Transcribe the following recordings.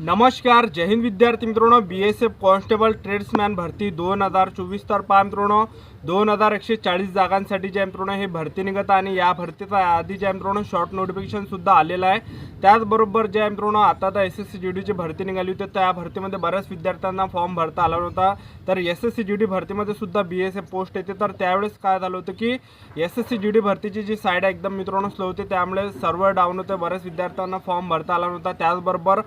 नमस्कार जय हिंद विद्यार्थी मित्रांनो. B S F constable tradesman भरती दोन हजार चोवीस तर पहा मित्रांनो. दोन हजार एकशे चाळीस जागांसाठी जे आहे मित्रांनो हे भरती निघत आणि या भरतीचा आधी जे आहे मित्रांनो शॉर्ट नोटिफिकेशनसुद्धा आलेलं आहे. त्याचबरोबर जे आहे मित्रांनो आता तर एस एस सी जी डीची भरती निघाली होती. त्या भरतीमध्ये बऱ्याच विद्यार्थ्यांना फॉर्म भरता आला नव्हता. तर S S C G D भरतीमध्ये सुद्धा बी एस एफ पोस्ट येते. तर त्यावेळेस काय झालं होतं की S S C G D भरतीची जी साईड आहे एकदम मित्रांनो स्लो होती. त्यामुळे सर्व्हर डाऊन होते. बऱ्याच विद्यार्थ्यांना फॉर्म भरता आला नव्हता. त्याचबरोबर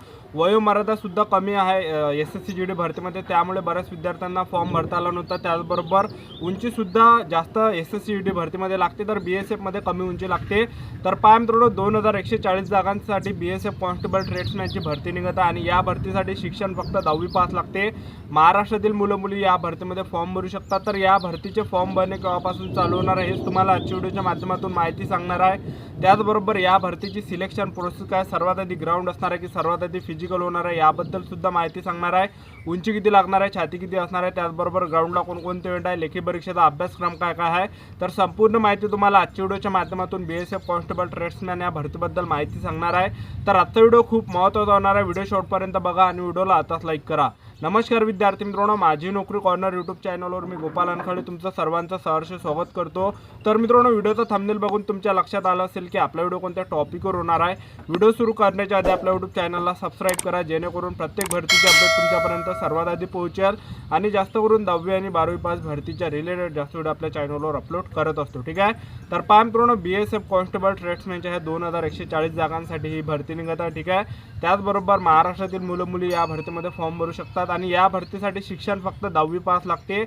वयोमर्यादा मर्यादासुद्धा कमी आहे S S C G D भरतीमध्ये. त्यामुळे बऱ्याच विद्यार्थ्यांना फॉर्म भरता आला नव्हता. त्याचबरोबर उंचीसुद्धा जास्त S S C G D भरतीमध्ये लागते. तर बी एस एफमध्ये कमी उंची लागते. तर पायम मित्रांनो दोन हजार एकशे चाळीस जागांसाठी बी एस एफ कॉन्स्टेबल ट्रेड्समॅनची भरती निघत आहे. आणि या भरतीसाठी शिक्षण फक्त दहावी पास लागते. महाराष्ट्रातील मुलं मुली या भरतीमध्ये फॉर्म भरू शकतात. तर या भरतीचे फॉर्म भरणे केव्हापासून चालू होणार आहे हेच तुम्हाला आजच्या व्हिडिओच्या माध्यमातून माहिती सांगणार आहे. त्याचबरोबर या भरतीची सिलेक्शन प्रोसेस काय? सर्वात आधी ग्राउंड असणार आहे की सर्वात आधी फिजिकल होणार आहे याबद्दल सुद्धा माहिती सांगणार आहे. उंची किती लागणार आहे छाती किती असणार आहे त्याचबरोबर ग्राउंडला कोणकोणते इव्हेंट आहे लेखी परीक्षेचा अभ्यासक्रम काय काय आहे? तर संपूर्ण माहिती तुम्हाला आजच्या व्हिडिओच्या माध्यमातून B S F constable tradesman या भरतीबद्दल माहिती सांगणार आहे. तर आजचा व्हिडिओ खूप महत्त्वाचा होणार आहे. व्हिडिओ शॉर्टपर्यंत बघा आणि व्हिडिओला आताच लाईक करा. नमस्कार विद्यार्थी मित्रांनो माझी नोकरी कॉर्नर यूट्यूब चॅनलवर मी गोपाल अनखळे तुमचं सर्वांचं सहर्ष स्वागत करतो. तर मित्रांनो व्हिडिओचा थंबनेल बघून तुमच्या लक्षात आलं असेल की आपला व्हिडिओ कोणत्या टॉपिकवर होणार आहे व्हिडिओ सुरू करण्याच्या आधी आपल्या यूट्यूब चॅनलला सबस्क्राईब करा जेणेकरून प्रत्येक भरतीचे अपडेट तुमच्यापर्यंत सर्वात आधी पोहोचेल. आणि जास्त करून दहावी आणि बारावी पास भरतीच्या रिलेटेड जास्त व्हिडिओ आपल्या चॅनलवर अपलोड करत असतो ठीक आहे? तर पहा मित्रांनो बी एस एफ कॉन्स्टेबल ट्रेड्समॅनच्या ह्या दोन हजार एकशे चाळीस जागांसाठी ही भरती निघत आहे ठीक आहे? त्याचबरोबर महाराष्ट्रातील मुलं मुली या भरतीमध्ये फॉर्म भरू शकतात. आणि या भरतीसाठी शिक्षण फक्त दहावी पास लागते.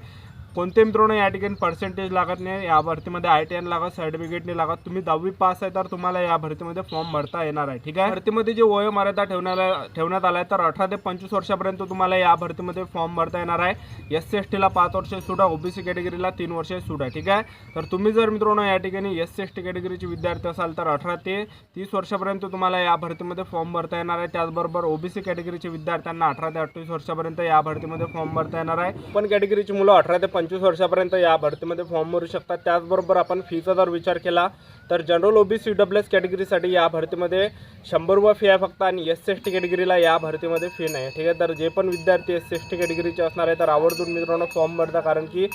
कोणते मित्रांनो या ठिकाणी पर्सेंटेज लागत नाही. या भरतीमध्ये आय टी एन लागत सर्टिफिकेट नाही लागत. तुम्ही दहावी पास आहे तर तुम्हाला या भरतीमध्ये फॉर्म भरता येणार आहे ठीक आहे? भरतीमध्ये जे वयोमर्यादा ठेवण्याला ठेवण्यात आला आहे तर अठरा ते पंचवीस वर्षापर्यंत तुम्हाला या भरतीमध्ये फॉर्म भरता येणार आहे. एस सी एस टीला पाच वर्ष सूट आहे ओबीसी कॅटेगरीला तीन वर्ष सूट आहे ठीक आहे? तर तुम्ही जर मित्रांनो या ठिकाणी एस सी एस टी कॅटेगरीचे विद्यार्थी असाल तर अठरा ते तीस वर्षापर्यंत तुम्हाला या भरतीमध्ये फॉर्म भरता येणार आहे. त्याचबरोबर ओबीसी कॅटेगरीचे विद्यार्थ्यांना अठरा ते अठ्ठावीस वर्षापर्यंत या भरतीमध्ये फॉर्म भरता येणार आहे. पण कॅटेगरीची मुलं अठरा ते पंचवीस वर्षापर्यंत या भरतीमध्ये फॉर्म भरू शकतात. त्याचबरोबर आपण फीचा जर विचार केला तर general O B C W S कॅटेगरीसाठी या भरतीमध्ये शंभर रुपये फी आहे फक्त आणि एस सी एस टी कॅटेगरीला या भरतीमध्ये फी नाही. ठीक आहे? तर जे पण विद्यार्थी एस सी एस टी कॅटेगरीचे असणार आहे तर आवर्जून मित्रांनो फॉर्म भरता. कारण की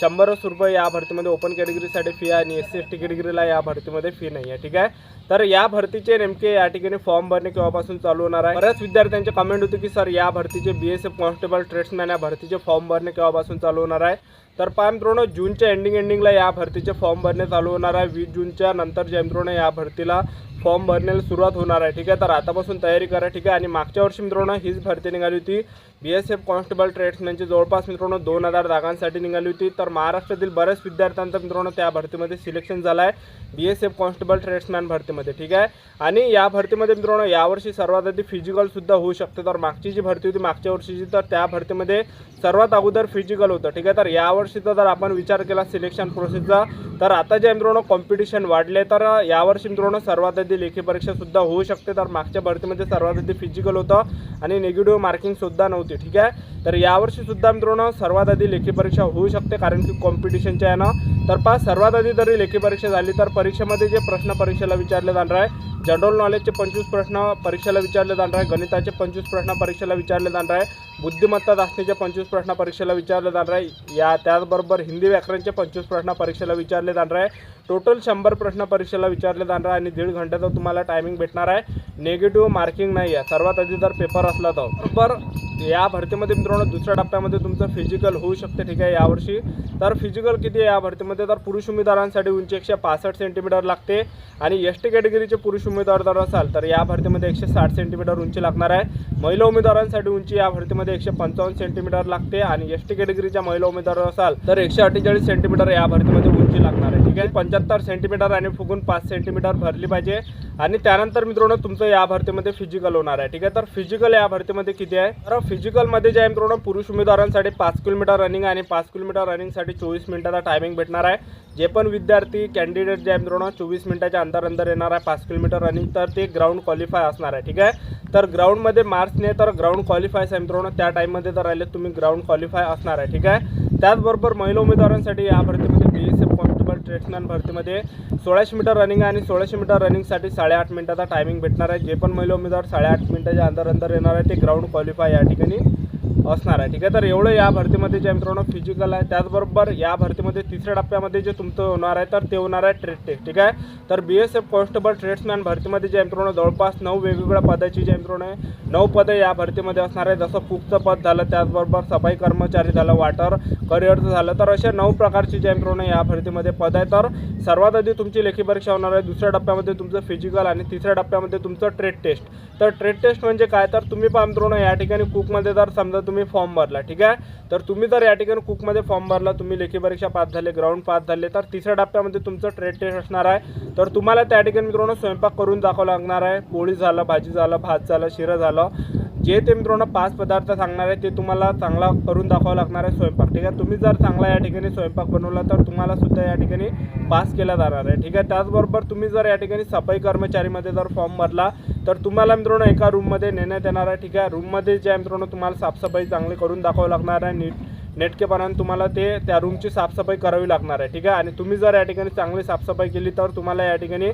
शंभरच रुपये या भरतीमध्ये ओपन कॅटेगरीसाठी फी आहे आणि एस सी एस टी कॅटेगरीला या भरतीमध्ये फी नाही आहे ठीक आहे? तर या भरतीचे नेमके या ठिकाणी फॉर्म भरणे केव्हापासून चालू होणार आहे? बऱ्याच विद्यार्थ्यांचे कमेंट होते की सर या भरतीचे B S F constable tradesman या भरतीचे फॉर्म भरणे केव्हापासून चालू होणार आहे? तर पहा मित्रांनो जूनच्या एंडिंग एंडिंगला या भरतीचे फॉर्म भरणे चालू होणार आहे. वीस जूनच्या नंतर जे मित्रांनो या भरतीला फॉर्म भरण्याला सुरुवात होणार आहे. ठीक आहे? तर आतापासून तयारी करा. ठीक आहे? आणि मागच्या वर्षी मित्रांनो हीच भरती निघाली होती. बी एस एफ कॉन्स्टेबल ट्रेड्समॅनची जवळपास मित्रांनो दोन हजार जागांसाठी निघाली होती. तर महाराष्ट्रातील बऱ्याच विद्यार्थ्यांचं मित्रांनो त्या भरतीमध्ये सिलेक्शन झालं आहे B S F constable tradesman भरतीमध्ये. ठीक आहे? आणि या भरतीमध्ये मित्रांनो यावर्षी सर्वात आधी फिजिकलसुद्धा होऊ शकते. तर मागची जी भरती होती मागच्या वर्षीची तर त्या भरतीमध्ये सर्वात अगोदर फिजिकल होतं. ठीक आहे? तर यावर्षीचा जर आपण विचार केला सिलेक्शन प्रोसेसचा तर आता जे मित्रांनो कॉम्पिटिशन वाढले तर यावर्षी मित्रांनो सर्वात आधी लेखी परीक्षासुद्धा होऊ शकते. तर मागच्या भरतीमध्ये सर्वात आधी फिजिकल होतं आणि निगेटिव्ह मार्किंगसुद्धा नव्हती ठीक आहे? तर यावर्षीसुद्धा मित्रांनो सर्वात आधी लेखी परीक्षा होऊ शकते कारण की कॉम्पिटिशनच्या आहे ना तर पा सर्वात आधी जरी लेखी परीक्षा झाली तर परीक्षेमध्ये जे प्रश्न परीक्षेला विचारले जाणार आहे जनरल नॉलेजचे पंचवीस प्रश्न परीक्षेला विचारले जाणार आहे गणिताचे पंचवीस प्रश्न परीक्षेला विचारले जाणार आहे बुद्धिमत्ता चाचणीचे पंचवीस प्रश्न परीक्षेला विचारले जाणार आहे या त्याचबरोबर हिंदी व्याकरणचे पंचवीस प्रश्न परीक्षेला विचारले जाणार आहे. टोटल शंभर प्रश्न परीक्षेला विचारले जाणार आहे आणि दीड घंट्याचा तुम्हाला टायमिंग भेटणार आहे. नेगेटिव्ह मार्किंग नाही आहे सर्वात आधी जर पेपर असला तर. बरोबर? या भरतीमध्ये मित्रांनो दुसऱ्या टप्प्यामध्ये तुमचं फिजिकल होऊ शकते ठीक आहे यावर्षी. तर फिजिकल किती आहे या भरतीमध्ये? तर पुरुष उमेदवारांसाठी उंची एकशे पासष्ट सेंटीमीटर लागते आणि एस टी कॅटेगरीचे पुरुष उमेदवार जर असाल तर या भरतीमध्ये एकशे साठ सेंटीमीटर उंची लागणार आहे. महिला उमेदवारांसाठी उंची या भरतीमध्ये एकशे पंचावन्न सेंटीमीटर लागते आणि एस टी कॅटेगरीच्या महिला उमेदवार असाल तर एकशे अठ्ठेचाळीस सेंटीमीटर या भरतीमध्ये उंची लागणार आहे. ठीक आहे पंच्याहत्तर सेंटीमीटर आणि फुगून पाच सेंटीमीटर भरली पाहिजे. आणि त्यानंतर मित्रांनो तुमचं या भरतीमध्ये फिजिकल होणार आहे. ठीक आहे? तर फिजिकल या भरतीमध्ये किती आहे? तर फिजिकलमध्ये जे आहे मित्रांनो पुरुष उमेदवारांसाठी पाच किलोमीटर रनिंग आणि पाच किलोमीटर रनिंगसाठी चोवीस मिनिटाचा टायमिंग भेटणार आहे. जे पण विद्यार्थी कॅन्डिडेट जे आहे मित्रांनो चोवीस मिनिटाच्या अंदर अंदर येणार आहे पाच किलोमीटर रनिंग तर ते ग्राउंड क्वालिफाय असणार आहे. ठीक आहे? तर ग्राउंडमध्ये मार्क्स नाही तर ग्राउंड क्वालिफाय आहे मित्रांनो त्या टाईममध्ये जर राहिले तुम्ही ग्राउंड क्वालिफाय असणार आहे. ठीक आहे? त्याचबरोबर महिला उमेदवारांसाठी या भरतीमध्ये बी एस एफ ट्रेक्समॅन भरतीमध्ये सोळाशे मीटर रनिंग आहे आणि सोळाशे मीटर रनिंगसाठी साडेआठ मिनिटाचा टायमिंग भेटणार आहे. जे पण महिला उमेदवार साडेआठ मिनिटाच्या अंदर अंदर येणार आहे ते ग्राउंड क्वालिफाय या ठिकाणी असणार आहे. ठीक आहे? तर एवढं या भरतीमध्ये जे मित्रांनो फिजिकल आहे. त्याचबरोबर या भरतीमध्ये तिसऱ्या टप्प्यामध्ये जे तुमचं होणार आहे तर ते होणार आहे ट्रेड टेस्ट ठीक आहे? तर B S F constable tradesman भरतीमध्ये जे मित्रांनो जवळपास नऊ वेगवेगळ्या पदाची जे मित्रांनो आहे नऊ पदं या भरतीमध्ये असणार आहे. जसं कुकचं पद झालं त्याचबरोबर सफाई कर्मचारी झालं वाटर करिअरचं झालं तर असे नऊ प्रकारची जे मित्रांनो या भरतीमध्ये पद आहे तर सर्वात आधी तुमची लेखी परीक्षा होणार आहे. दुसऱ्या टप्प्यामध्ये तुमचं फिजिकल आणि तिसऱ्या टप्प्यामध्ये तुमचं ट्रेड टेस्ट तर ट्रेड टेस्ट म्हणजे काय? तर तुम्ही पण मित्रांनो या ठिकाणी कुकमध्ये जर समजा तुम्ही फॉर्म भरला ठीक आहे? तर तुम्ही जर या ठिकाणी कुकमध्ये फॉर्म भरला तुम्ही लेखी परीक्षा पास झाले ग्राउंड पास झाले तर तिसऱ्या टप्प्यामध्ये तुमचं ट्रेड टेस्ट असणार आहे. तर तुम्हाला त्या ठिकाणी मित्रांनो स्वयंपाक करून दाखवा लागणार आहे. पोळी झालं भाजी झालं भात झालं शिरं झालं. जे ते मित्रांनो पाच पदार्थ सांगणार आहे ते तुम्हाला चांगला करून दाखवावं लागणार आहे स्वयंपाक ठीक आहे? तुम्ही जर चांगला या ठिकाणी स्वयंपाक बनवला तर तुम्हाला सुद्धा या ठिकाणी पास केला जाणार आहे. ठीक आहे? त्याचबरोबर तुम्ही जर या ठिकाणी सफाई कर्मचारीमध्ये जर फॉर्म भरला तर तुम्हाला मित्रांनो एका रूममध्ये नेण्यात येणार आहे. ठीक आहे? रूममध्ये जे आहे मित्रांनो तुम्हाला साफसफाई चांगली करून दाखवावं लागणार आहे नीट नेटकेपणाने तुम्हाला ते त्या रूमची साफसफाई करावी लागणार आहे ठीक आहे? आणि तुम्ही जर या ठिकाणी चांगली साफसफाई केली तर तुम्हाला या ठिकाणी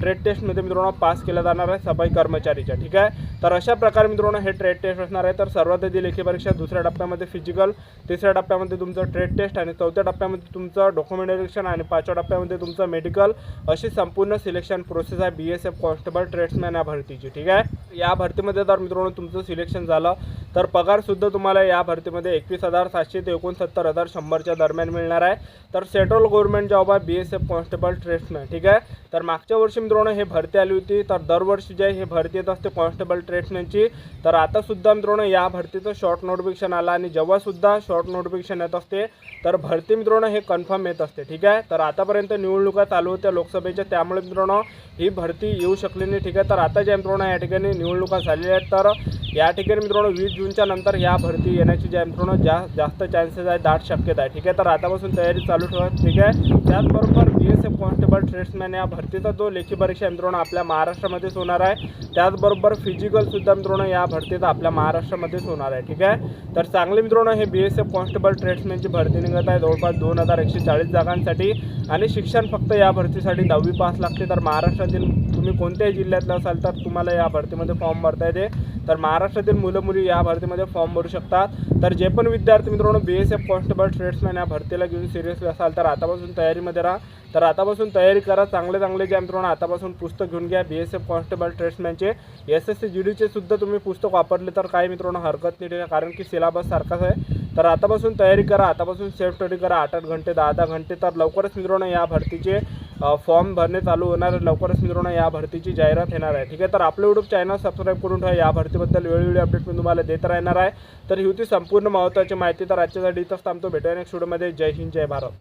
ट्रेड टेस्टमध्ये मित्रांनो पास केला जाणार आहे सफाई कर्मचारीच्या ठीक आहे? तर अशा प्रकारे मित्रांनो हे ट्रेड टेस्ट असणार आहे. तर सर्वात आधी लेखी परीक्षा दुसऱ्या टप्प्यामध्ये फिजिकल तिसऱ्या टप्प्यामध्ये तुमचं ट्रेड टेस्ट आणि चौथ्या टप्प्यामध्ये तुमचं डॉक्युमेंटेशन आणि पाचव्या टप्प्यामध्ये तुमचं मेडिकल अशी संपूर्ण सिलेक्शन प्रोसेस आहे B S F constable tradesman या भरतीची ठीक आहे? या भरतीमध्ये जर मित्रांनो तुमचं सिलेक्शन झालं. तर पगारसुद्धा तुम्हाला या भरतीमध्ये एकवीस हजार सातशे ते एकोणसत्तर हजार शंभरच्या दरम्यान मिळणार आहे. तर सेंट्रल गव्हर्नमेंट जॉब आहे B S F constable tradesman ठीक आहे? तर मागच्या वर्षी मित्रांनो हे भरती आली होती तर दरवर्षी जे हे भरती येत असते कॉन्स्टेबल ट्रेड्समॅनची तर आतासुद्धा मित्रांनो या भरतीचं शॉर्ट नोटिफिकेशन आलं आणि जेव्हासुद्धा शॉर्ट नोटिफिकेशन येत असते तर भरती मित्रांनो हे कन्फर्म येत असते ठीक आहे? तर आतापर्यंत निवडणुका चालू होत्या लोकसभेच्या त्यामुळे मित्रांनो ही भरती येऊ शकली नाही ठीक आहे? तर आता ज्या मित्रांनो या ठिकाणी निवडणुका झालेल्या आहेत तर या ठिकाणी मित्रांनो वीस जूनच्या नंतर या भरती येण्याची ज्या मित्रांनो जा जास्त चान्सेस आहे दाट शक्यता आहे. ठीक आहे तर आतापासून तयारी चालू ठेवा. ठीक आहे? त्याचबरोबर B S F constable tradesman या भरतीचा जो लेखी परीक्षा आहे मित्रांनो आपल्या महाराष्ट्रामध्येच होणार आहे. त्याचबरोबर फिजिकलसुद्धा मित्रांनो या भरतीचा आपल्या महाराष्ट्रामध्येच होणार आहे. ठीक आहे? तर चांगले मित्रांनो हे बी एस एफ कॉन्स्टेबल ट्रेड्समॅनची भरती निघत आहे. जवळपास दोन हजार एकशे चाळीस जागांसाठी आणि शिक्षण फक्त या भरतीसाठी दहावी पास लागते. तर महाराष्ट्रातील तुम्ही कोणत्याही जिल्ह्यातलं असाल तर तुम्हाला या भरतीमध्ये फॉर्म भरता येते. तर महाराष्ट्रातील मुलं मुली या भरतीमध्ये फॉर्म भरू शकतात. तर जे पण विद्यार्थी मित्रांनो B S F constable tradesman या भरतीला घेऊन सिरियसली असाल तर आतापासून तयारीमध्ये राहा. तर आतापासून तयारी करा. चांगले चांगले जे मित्रांनो आतापासून पुस्तक घेऊन घ्या. बी एस एफ कॉन्स्टेबल ट्रेड्समॅनचे एस एस सी जी डीचे सुद्धा तुम्ही पुस्तक वापरले तर काही मित्रांनो हरकत नाही कारण की सिलेबस सारखाच आहे. तर आतापासून तयारी करा. आतापासून सेफ स्टडी करा. आठ आठ घंटे दहा दहा घंटे. तर लवकरच मित्रांनो या भरतीचे फॉर्म भरणे चालू होणार आहे. लवकरच मित्रांनो या भरतीची जाहिरात येणार आहे. ठीक आहे तर आपलं यूट्यूब चॅनल सबस्क्राईब करून ठेवा. या भरतीबद्दल वेळोवेळी अपडेट मी तुम्हाला देत राहणार आहे. तर ही होती संपूर्ण महत्त्वाची माहिती. तर आजच्यासाठी इथंच थांबतो. भेटूया नेक्स्ट व्हिडिओमध्ये जय हिंद जय भारत.